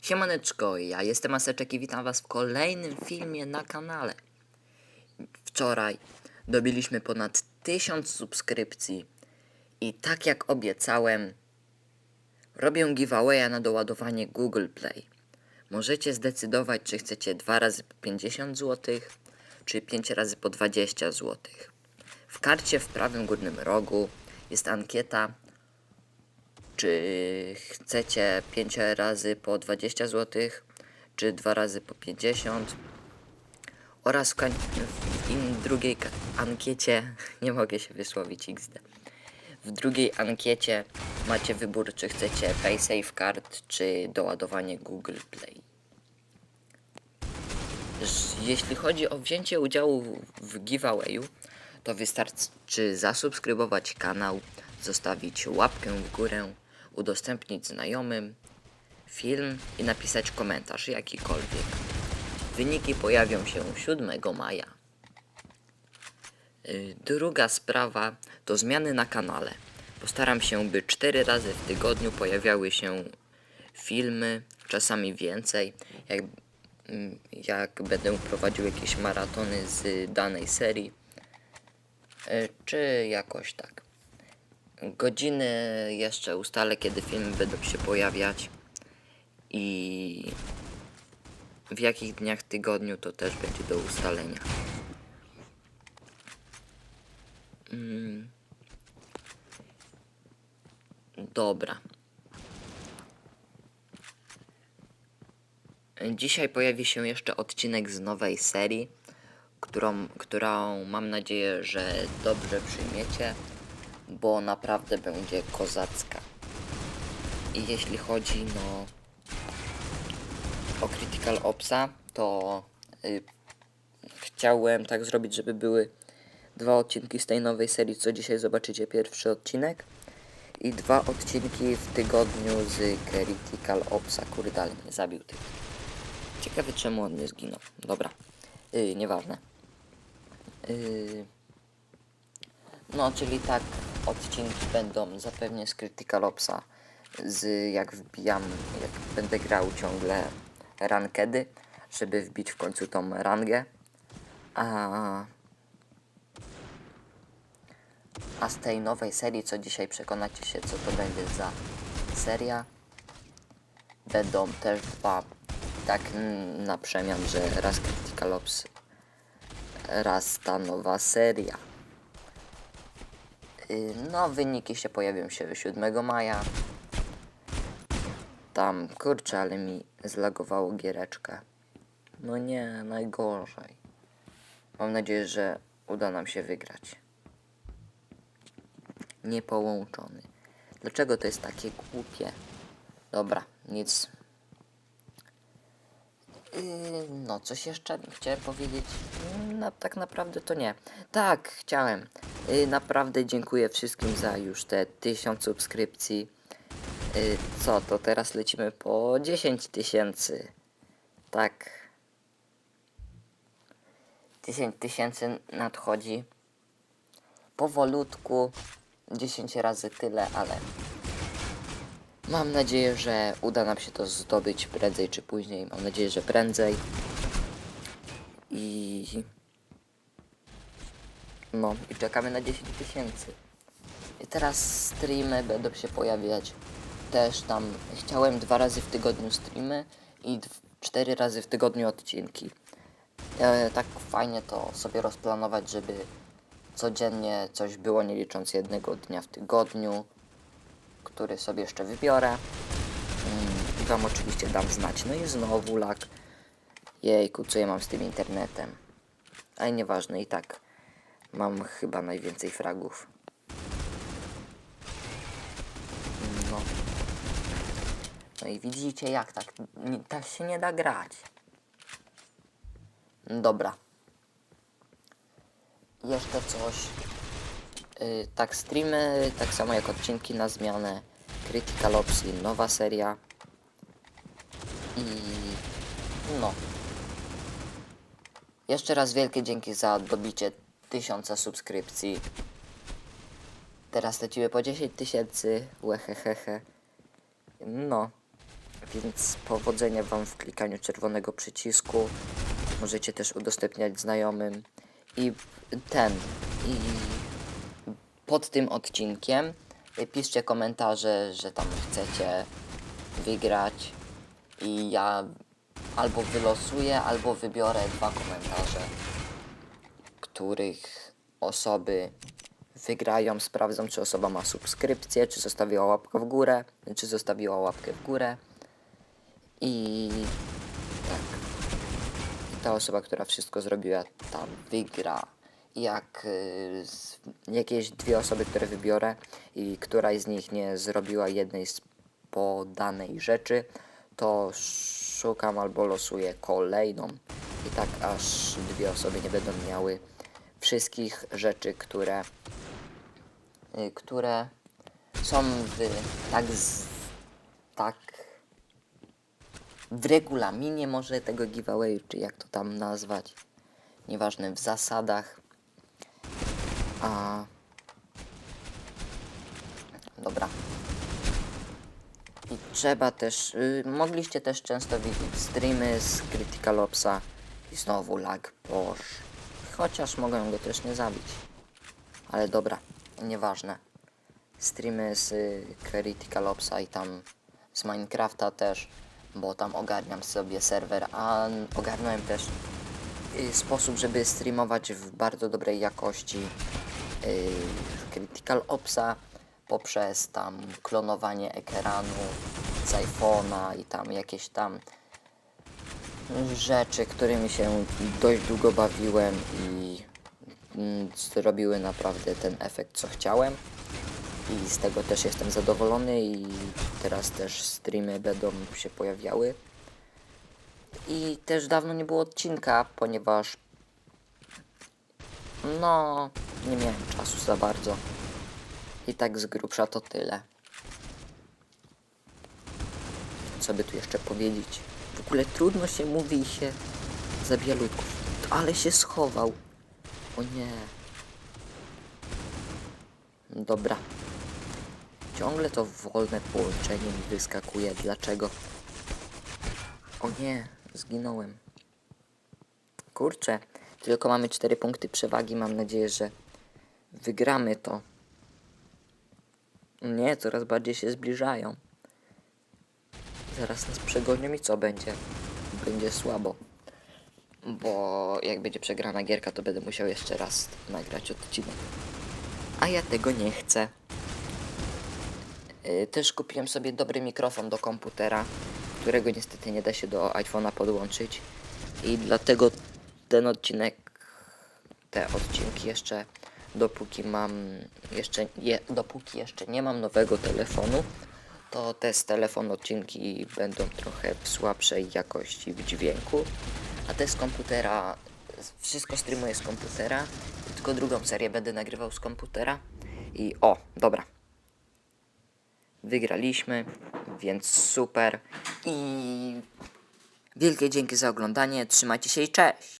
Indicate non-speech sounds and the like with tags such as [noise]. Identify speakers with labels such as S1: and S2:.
S1: Siemaneczko, ja jestem Aseczek i witam was w kolejnym filmie na kanale. Wczoraj dobiliśmy ponad 1000 subskrypcji i tak jak obiecałem, robię giveawaya na doładowanie Google Play. Możecie zdecydować, czy chcecie 2 razy po 50 zł, czy 5 razy po 20 zł. W karcie w prawym górnym rogu jest ankieta, czy chcecie 5 razy po 20 zł, czy 2 razy po 50. Oraz w, w drugiej ankiecie, [laughs] nie mogę się wysłowić XD. W drugiej ankiecie macie wybór, czy chcecie PaySafeCard, czy doładowanie Google Play. Jeśli chodzi o wzięcie udziału w giveawayu, to wystarczy zasubskrybować kanał, zostawić łapkę w górę, udostępnić znajomym film i napisać komentarz jakikolwiek. Wyniki pojawią się 7 maja. Y, Druga sprawa to zmiany na kanale. Postaram się, by 4 razy w tygodniu pojawiały się filmy, czasami więcej. Jak, mm, jak będę prowadził jakieś maratony z danej serii, y, czy jakoś tak. Godziny jeszcze ustalę, kiedy filmy będą się pojawiać i w jakich dniach tygodniu to też będzie do ustalenia. Mm. Dobra. Dzisiaj pojawi się jeszcze odcinek z nowej serii, którą, którą mam nadzieję, że dobrze przyjmiecie, bo naprawdę będzie kozacka. I jeśli chodzi no o Critical Opsa, to y, chciałem tak zrobić, żeby były dwa odcinki z tej nowej serii, co dzisiaj zobaczycie pierwszy odcinek i dwa odcinki w tygodniu z Critical Opsa. Kurde, ale mnie zabił ty. Ciekawe czemu on nie zginął. Dobra, yy, nieważne. Yy, no, czyli tak, odcinki będą zapewne z Critical z jak wbijam, jak będę grał ciągle rankedy, żeby wbić w końcu tą rangę. A, a z tej nowej serii, co dzisiaj przekonacie się, co to będzie za seria, będą też dwa, tak na przemian, że raz Critical Ops, raz ta nowa seria. Y, No, wyniki się pojawią się 7 maja. Tam, kurczę, ale mi zlagowało giereczkę. No nie, najgorzej. Mam nadzieję, że uda nam się wygrać. Niepołączony. Dlaczego to jest takie głupie? Dobra, nic. Yy, no, coś jeszcze chciałem powiedzieć. No, tak naprawdę to nie. Tak, chciałem. Yy, naprawdę dziękuję wszystkim za już te 1000 subskrypcji. Yy, co, to teraz lecimy po 10 tysięcy. Tak. 10 tysięcy nadchodzi. Powolutku. 10 razy tyle, ale mam nadzieję, że uda nam się to zdobyć prędzej czy później. Mam nadzieję, że prędzej. I no, i czekamy na 10 tysięcy. I teraz streamy będą się pojawiać też tam. Chciałem dwa razy w tygodniu streamy i cztery razy w tygodniu odcinki. E, tak fajnie to sobie rozplanować, żeby codziennie coś było, nie licząc jednego dnia w tygodniu, który sobie jeszcze wybiorę. Mm, I Wam oczywiście dam znać. No i znowu lak. Jejku, co ja mam z tym internetem? Ale nieważne, i tak mam chyba najwięcej fragów. No. No i widzicie jak tak, nie, tak się nie da grać. Dobra. Jeszcze coś. Yy, tak streamy, tak samo jak odcinki na zmianę. Critical Ops nowa seria. I no. Jeszcze raz wielkie dzięki za dobicie tysiąca subskrypcji. Teraz lecimy po 10 tysięcy. Łehehehe. No. Więc powodzenia Wam w klikaniu czerwonego przycisku. Możecie też udostępniać znajomym. I ten. I pod tym odcinkiem piszcie komentarze, że tam chcecie wygrać. I ja albo wylosuję, albo wybiorę dwa komentarze, których osoby wygrają, sprawdzą, czy osoba ma subskrypcję, czy zostawiła łapkę w górę, czy zostawiła łapkę w górę. I tak. I ta osoba, która wszystko zrobiła, tam wygra. Jak y, jakieś dwie osoby, które wybiorę i któraś z nich nie zrobiła jednej z podanej rzeczy, to szukam albo losuję kolejną. I tak aż dwie osoby nie będą miały wszystkich rzeczy, które y, które są w tak z, tak w regulaminie może tego giveawayu, czy jak to tam nazwać. Nieważne, w zasadach. A... Dobra. I trzeba też, y, mogliście też często widzieć streamy z Critical Opsa i znowu lag boż. Chociaż mogłem go też nie zabić. Ale dobra, nieważne. Streamy z y, Critical Opsa i tam z Minecrafta też, bo tam ogarniam sobie serwer, a ogarnąłem też y, sposób, żeby streamować w bardzo dobrej jakości y, Critical Opsa poprzez tam klonowanie ekranu z iPhone'a i tam jakieś tam rzeczy, którymi się dość długo bawiłem i mm, zrobiły naprawdę ten efekt, co chciałem. I z tego też jestem zadowolony i teraz też streamy będą się pojawiały. I też dawno nie było odcinka, ponieważ no nie miałem czasu za bardzo. I tak z grubsza to tyle. Co by tu jeszcze powiedzieć? W ogóle trudno się mówi i się zabija ludków. Ale się schował. O nie. Dobra. Ciągle to wolne połączenie mi wyskakuje. Dlaczego? O nie, zginąłem. Kurczę, tylko mamy 4 punkty przewagi. Mam nadzieję, że wygramy to. Nie, coraz bardziej się zbliżają. Zaraz nas przegonią i co będzie? Będzie słabo. Bo jak będzie przegrana gierka, to będę musiał jeszcze raz nagrać odcinek. A ja tego nie chcę. Yy, Też kupiłem sobie dobry mikrofon do komputera, którego niestety nie da się do iPhone'a podłączyć. I dlatego ten odcinek, te odcinki jeszcze, dopóki mam jeszcze, je, dopóki jeszcze nie mam nowego telefonu, to te z telefonu odcinki będą trochę w słabszej jakości w dźwięku, a te z komputera, wszystko streamuję z komputera, tylko drugą serię będę nagrywał z komputera. I o, dobra. Wygraliśmy, więc super. I wielkie dzięki za oglądanie. Trzymajcie się i cześć!